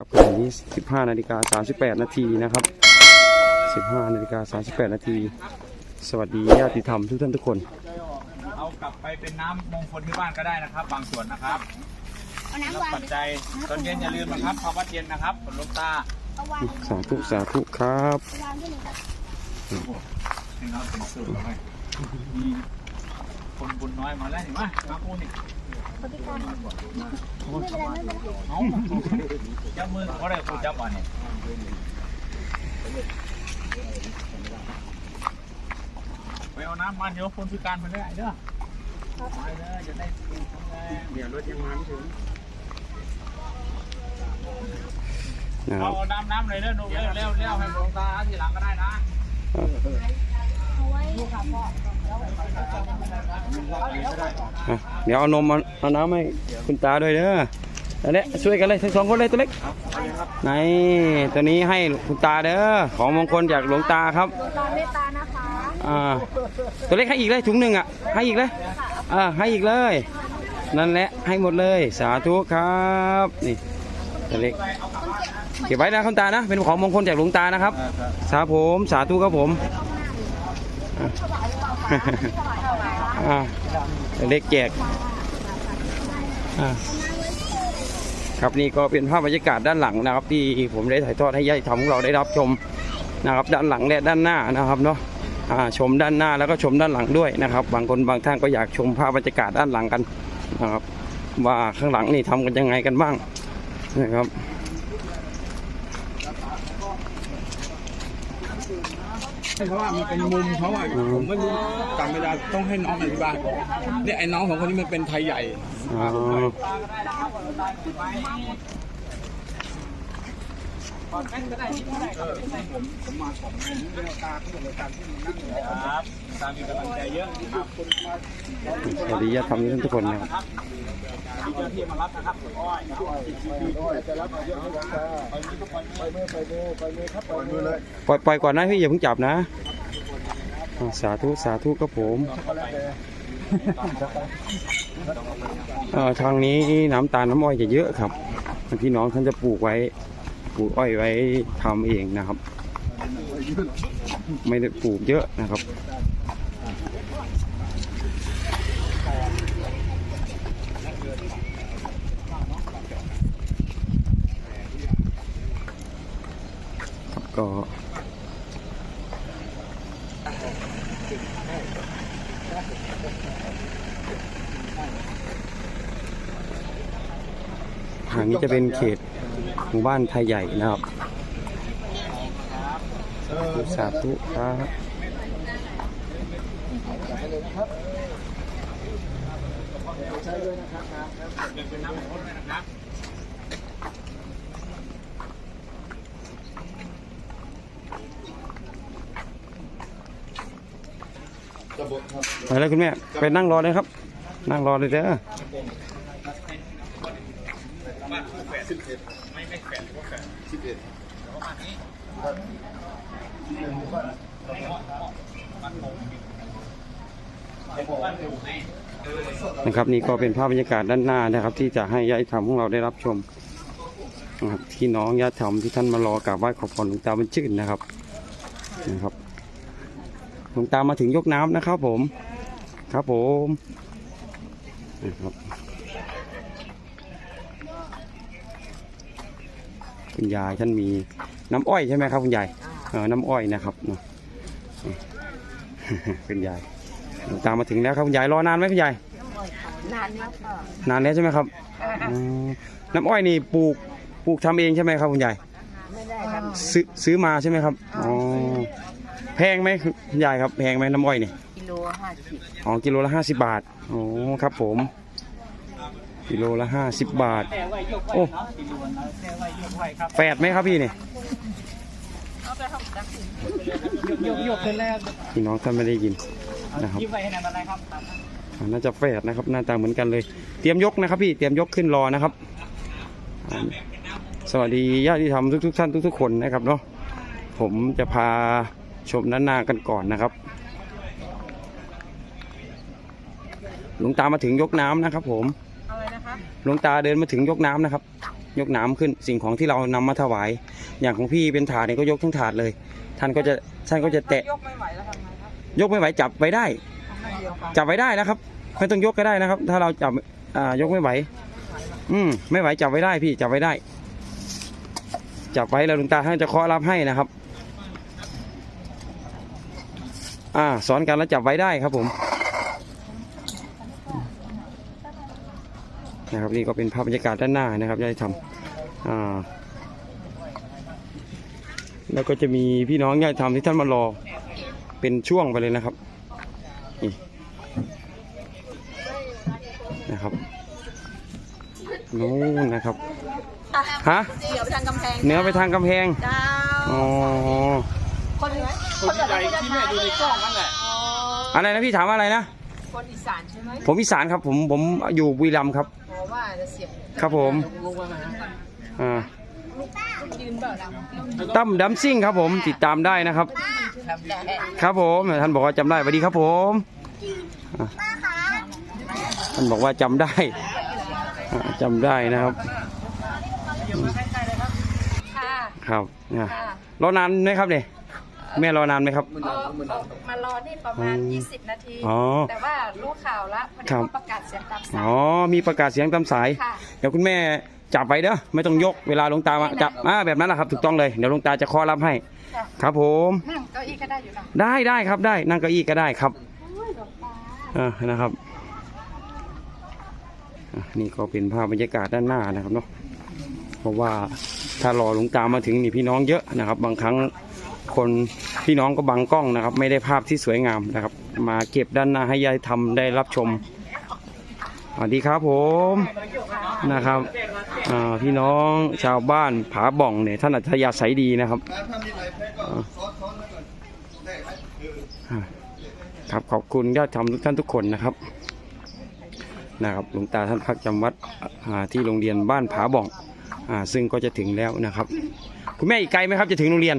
ครับขณะนี้ 15 นาฬิกา 38 นาทีนะครับ 15 นาฬิกา 38 นาที สวัสดีญาติธรรมทุกท่านทุกคน เอากลับไปเป็นน้ำมงคลที่บ้านก็ได้นะครับ บางส่วนนะครับเอารับน้ำวางปัจจัยตอนเย็นอย่าลืมนะครับภาวะเย็นนะครับผลลมตาเอาวางสาธุสาธุครับวางที่หนึ่งครับให้น้องเป็นสูตรเลยมีคนบุญน้อยมาแล้วเห็นไหมมาปูนี่ ปฏิการไม่เป็นไรไม่เป็นไรจับมือเขาได้ปูจับวันนี้ไปเอาน้ำมันเดี๋ยวคนพิการไปได้เด้อไปเด้อจะได้กินทั้งแรงเดี๋ยวรถยังมาไม่ถึงนะครัเอาบน้ำน้ำเลยเด้อหนูเร็วเร็วเร็วให้หลวงตาทีหลังก็ได้นะเอาไว้อะ เดี๋ยวเอานมเอาเอาน้ำให้คุณตาด้วยเด้ออันนี้ช่วยกันเลยทั้งสองคนเลยตัวเล็กไหนตัวนี้ให้คุณตาเด้อของมงคลจากหลวงตาครับดวงตาเมตตานะคะอ่าตัวเล็กให้อีกเลยถุงหนึ่งอะให้อีกเลยอ่าให้อีกเลย นั่นแหละให้หมดเลยสาธุครับนี่ตัวเล็กเก็บไว้นะคุณตานะเป็นของมงคลจากหลวงตานะครับสาผมสาธุครับผมอะอ่าตัว เล็กแจกครับนี่ก็เป็นภาพบรรยากาศด้านหลังนะครับ ที่ผมได้ถ่ายทอดให้ญาติธรรมของเราได้รับชมนะครับ ด้านหลังและด้านหน้านะครับเนาะชมด้านหน้าแล้วก็ชมด้านหลังด้วยนะครับ บางคนบางท่านก็อยากชมภาพบรรยากาศด้านหลังกันนะครับ ว่าข้างหลังนี่ทำกันยังไงกันบ้างนะครับ เพราะว่ามันเป็นมุมเขาอะผมไม่รู้จำไม่ได้ต้องให้น้องอธิบายเนี่ยไอ้น้องของคนนี้มันเป็นไทยใหญ่อ๋อ ครับตามมีกำลังใจเยอะครับสวัสดีญาติธรรมทุกคนนะครับมีเจ้าหน้าที่มารับนะครับคุณอ้อยอ้อยปล่อยปล่อยก่อนนะพี่อย่าเพิ่งจับนะอ่าสาธุสาธุครับผมเอ่อทางนี้น้ำตาลน้ำอ้อยจะเยอะครับพี่น้องท่านจะปลูกไว้ ปลูกอ้อยไว้ทำเองนะครับ ไม่ได้ปลูกเยอะนะครับครับก็ทางนี้จะเป็นเขต หมู่บ้านไทยใหญ่นะครับสาธุครับเป็นน้ำมงคลด้วยนะครับไปแล้วคุณแม่ ไปนั่งรอเลยครับ นั่งรอเลยเด้อ ไม่ไม่แฝดหรือว่าแฝดสิบเอ็ดแต่ว่าบ้านนี้บ้านหมู่ให้นะครับนี่ก็เป็นภาพบรรยากาศด้านหน้านะครับ ที่จะให้ญาติธรรมของเราได้รับชมนะครับที่น้องญาติธรรมที่ท่านมารอกราบไหว้ขอพรหลวงตาบรรชื่นนะครับนะครับหลวงตามาถึงยกน้ำนะครับผม ครับผมนะครับ คุณยายท่านมีน้ำอ้อยใช่ไหมครับคุณยายเออน้ำอ้อยนะครับเนาะคุณยายหลวงตามาถึงแล้วครับคุณยายรอนานไหมคุณยายนานมากค่ะนานแล้วใช่ไหมครับอ๋อน้ำอ้อยนี่ปลูกปลูกทำเองใช่ไหมครับคุณยายไม่ได้ทซื้อซื้อมาใช่ไหมครับอ๋อแพงไหมคุณยายครับแพงไหมน้ำอ้อยนี่ำกิโลห้าสิบอ๋อกิโลละห้าสิบบาทอ๋อครับผม กิโลละห้าสิบบาทแต่ไว้ยกไว้โอ้เนาะติดวนนะแต่ไว้ยกไว้ครับแปดไหมครับพี่นี่ยกยกขึ้นแล้วพี่น้องท่านไม่ได้ยินนะครับยิ้มไว้ให้นั่นอะไรครับอ่าน่าจะแฝดนะครับ หน้าตาเหมือนกันเลย เตรียมยกนะครับพี่ เตรียมยกขึ้นรอนะครับอ่าสวัสดีญาติธรรมทุกๆท่านทุกๆคนนะครับเนาะ ผมจะพาชมด้านหน้ากันก่อนนะครับ หลวงตามาถึงยกน้ำนะครับผมอะไรนะคะ หลวงตาเดินมาถึงยกน้ำนะครับ ยกน้ำขึ้นสิ่งของที่เรานำมาถวาย อย่างของพี่เป็นถาดเนี่ยก็ยกทั้งถาดเลย ท่านก็จะท่านก็จะแตะยกไม่ไหวแล้วทำไงครับยกไม่ไหวจับไว้ได้ทำไงเดียวครับจับไว้ได้นะครับไม่ต้องยกก็ได้นะครับ ถ้าเราจับอ่ายกไม่ไหว อืมไม่ไหวจับไว้ได้พี่จับไว้ได้ จับไว้แล้วหลุงตาท่านจะเคาะรับให้นะครับ อ่าสอนกันแล้วจับไว้ได้ครับผม นะครับนี่ก็เป็นภาพบรรยากาศด้านหน้านะครับได้ทำอ่าแล้วก็จะมีพี่น้องญาติธรรมที่ท่านมารอเป็นช่วงไปเลยนะครับนี่นะครับนู่นนะครับฮะเดี๋ยวไปทางกำแพงเหนือไปทางกำแพงเจ้าอ๋อคนไหนคนที่ใหญ่ที่แม่ดูในกล้องนั่นแหละอ๋ออะไรนะพี่ถามว่าอะไรนะ คนอีสานใช่ไหมผมอีสานครับผมผมอยู่บุรีรัมย์ครับเพราะว่าจะเสียบครับผมอ่ายืนเปล่าเราตั้มดัมซิ่งครับผมติดตามได้นะครับ ทำได้ครับผมท่านบอกว่าจำได้สวัสดีครับผมอะท่านบอกว่าจำได้อะจำได้นะครับค่ะ ครับอะค่ะรอนานไหมครับเนี่ย แม่รอนานไหมครับ เอ่อมารอนี่ประมาณ อืม20 นาที อ๋อแต่ว่ารู้ข่าวแล้วพอดีครับ ว่าประกาศเสียงตามสาอ๋ยอมีประกาศเสียงตามสาย ค่ะเดี๋ยวคุณแม่จับไว้เด้อไม่ต้องยกเวลาหลวงตามาจับอ่าแบบนั้นแหละครับถูกต้องเลยเดี๋ยวหลวงตาจะเคอรับให้ ค่ะครับผม นั่งเก้าอี้ก็ได้อยู่นะได้ได้ครับได้นั่งเก้าอี้ก็ได้ครับอ่านะครับอะนี่ก็เป็นภาพบรรยากาศด้านหน้านะครับเนาะเพราะว่าถ้ารอหลวงตามาถึงนี่พี่น้องเยอะนะครับ บางครั้ง คนพี่น้องก็บังกล้องนะครับ ไม่ได้ภาพที่สวยงามนะครับ มาเก็บด้านหน้าให้ยายทำได้รับชมสวัสดีครับผมนะครับพี่น้องชาวบ้านผาบ่องเนี่ยท่านอัธยาศัยดีนะครับครับขอบคุณญาติธรรมทุกท่านทุกคนนะครับนะครับหลวงตาท่านพักจำวัดอ่ที่โรงเรียนบ้านผาบ่องอซึ่งก็จะถึงแล้วนะครับ คุณแม่อีกไกลไหมครับจะถึงโรงเรียน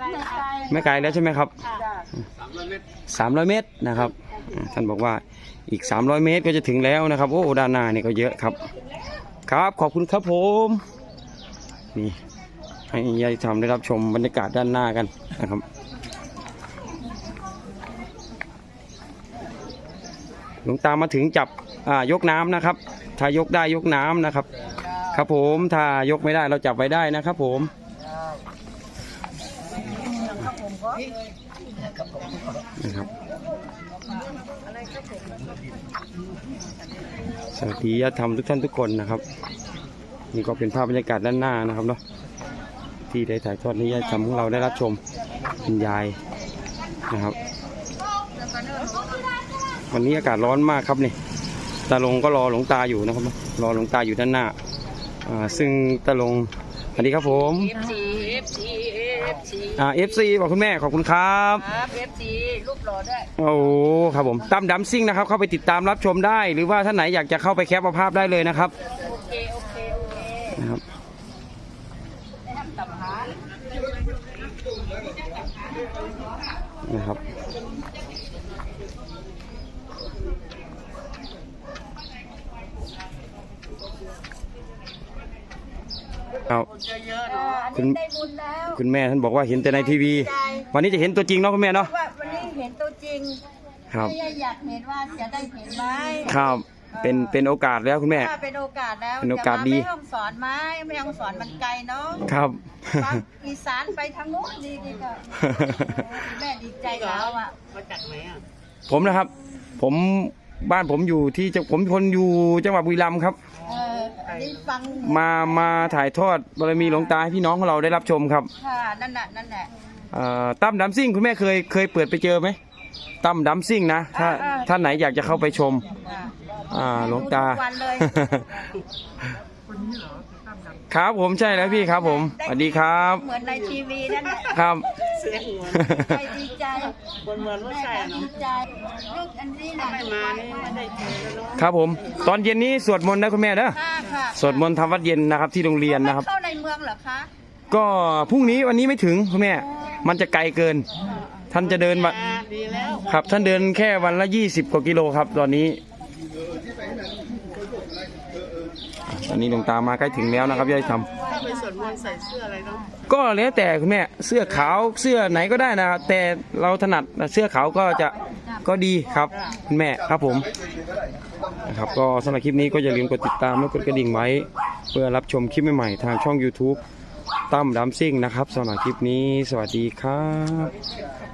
ไม่ไกลค่ะไม่ไกลแล้วใช่ไหมครับค่ะ300 เมตรนะครับอ่าท่านบอกว่าอีก 300 เมตรก็จะถึงแล้วนะครับ โอ้ด้านหน้านี่ก็เยอะครับ ครับขอบคุณครับผมนี่ให้ญาติธรรมได้รับชมบรรยากาศด้านหน้ากันนะครับหลวงตามาถึงจับอ่ายกน้ำนะครับ ถ้ายกได้ยกน้ำนะครับ ครับผมถ้ายกไม่ได้เราจับไว้ได้นะครับผม นะครับสวัสดีญาติธรรมทุกท่านทุกคนนะครับ นี่ก็เป็นภาพบรรยากาศด้านหน้านะครับเนาะที่ได้ถ่ายทอดนี้ญาติธรรมของเราได้รับชมคุณยายนะครับ วันนี้อากาศร้อนมากครับนี่ตาลงก็รอหลวงตาอยู่นะครับรอหลวงตาอยู่ด้านหน้าซึ่งตาลงสวัสดีครับผม ซีอ่าเอฟซีบอกคุณแม่ขอบคุณครับ ครับเอฟซีรูปหล่อด้วยโอ้โหครับผมตั้มดัมซิ่งนะครับ เข้าไปติดตามรับชมได้ หรือว่าท่านไหนอยากจะเข้าไปแคปเอาภาพได้เลยนะครับโอเคโอเคโอเคนะครับตับหาน ครับเอาเยอะๆเนาะอันคุณนี้ได้บุญแล้ว คุณแม่ท่านบอกว่าเห็นแต่ในทีวีวันนี้จะเห็นตัวจริงเนาะคุณแม่เนาะว่าวันนี้เห็นตัวจริงครับ ไม่ได้อยากเห็นว่าจะได้เห็นไหมครับเป็นเป็นโอกาสแล้วคุณแม่ ถ้าเป็นโอกาสแล้วเป็นโอกาสดี จะมไม่ต้องสอนไหมไม่ต้องสอนมันไกลเนาะครับ ฟังอีสานไปทางโน้นดีดีก็แม่ดีใจแล้วอะผมนะครับ ผมบ้านผมอยู่ที่จังผมเป็นคนอยู่จังหวัดบุรีรัมย์ครับ เอออั นนี้ฟังมามาถ่ายทอดบารมีหลวงตาให้พี่น้องของเราได้รับชมครับค่ะนั่นน่ะนั่นแหละเอ่อตั้มดัมซิ่งคุณแม่เคยเคยเปิดไปเจอไหมตั้มดัมซิ่งนะถ้าอ่าๆท่านไหนอยากจะเข้าไปชมค่ะอ่าหลวงตา ดูทุกวันเลย ครับผมใช่แล้วพี่ครับผมสวัสดีครับ เหมือนในทีวีนั่นแหละ ครับ ใจดีใจเหมือนว่าใช่ดีใจลูกอันนี้นะไม่มานี่ไม่ได้เจอแล้วเนาะครับผม ตอนเย็นนี้สวดมนต์นะคุณแม่เด้อค่ะค่ะสวดมนต์ทำวัดเย็นนะครับที่โรงเรียนนะครับ เข้าในเมืองเหรอคะก็พรุ่งนี้วันนี้ไม่ถึงคุณแม่ มันจะไกลเกิน ท่านจะเดินมาดีแล้วครับ ท่านเดินแค่วันละ 20 กว่ากิโลครับ ตอนนี้ ตอนนี้หลวงตามาใกล้ถึงแล้วนะครับยายทถ้าไปส วดมนต์ใส่เสื้ออะไรเนาะำก็แล้วแต่คุณแม่เสื้อขาวเสื้อไหนก็ได้นะ แต่เราถนัดเสื้อขาวก็จะก็ดีครับคุณแม่ครับผมนะครับก็สำหรับคลิปนี้ก็อย่าลืมกดติดตามและกดกระดิ่งไว้ เพื่อรับชมคลิปใหม่ๆทางช่อง YouTube ตั้มดัมซิ่งนะครับสำหรับคลิปนี้สวัสดีครับ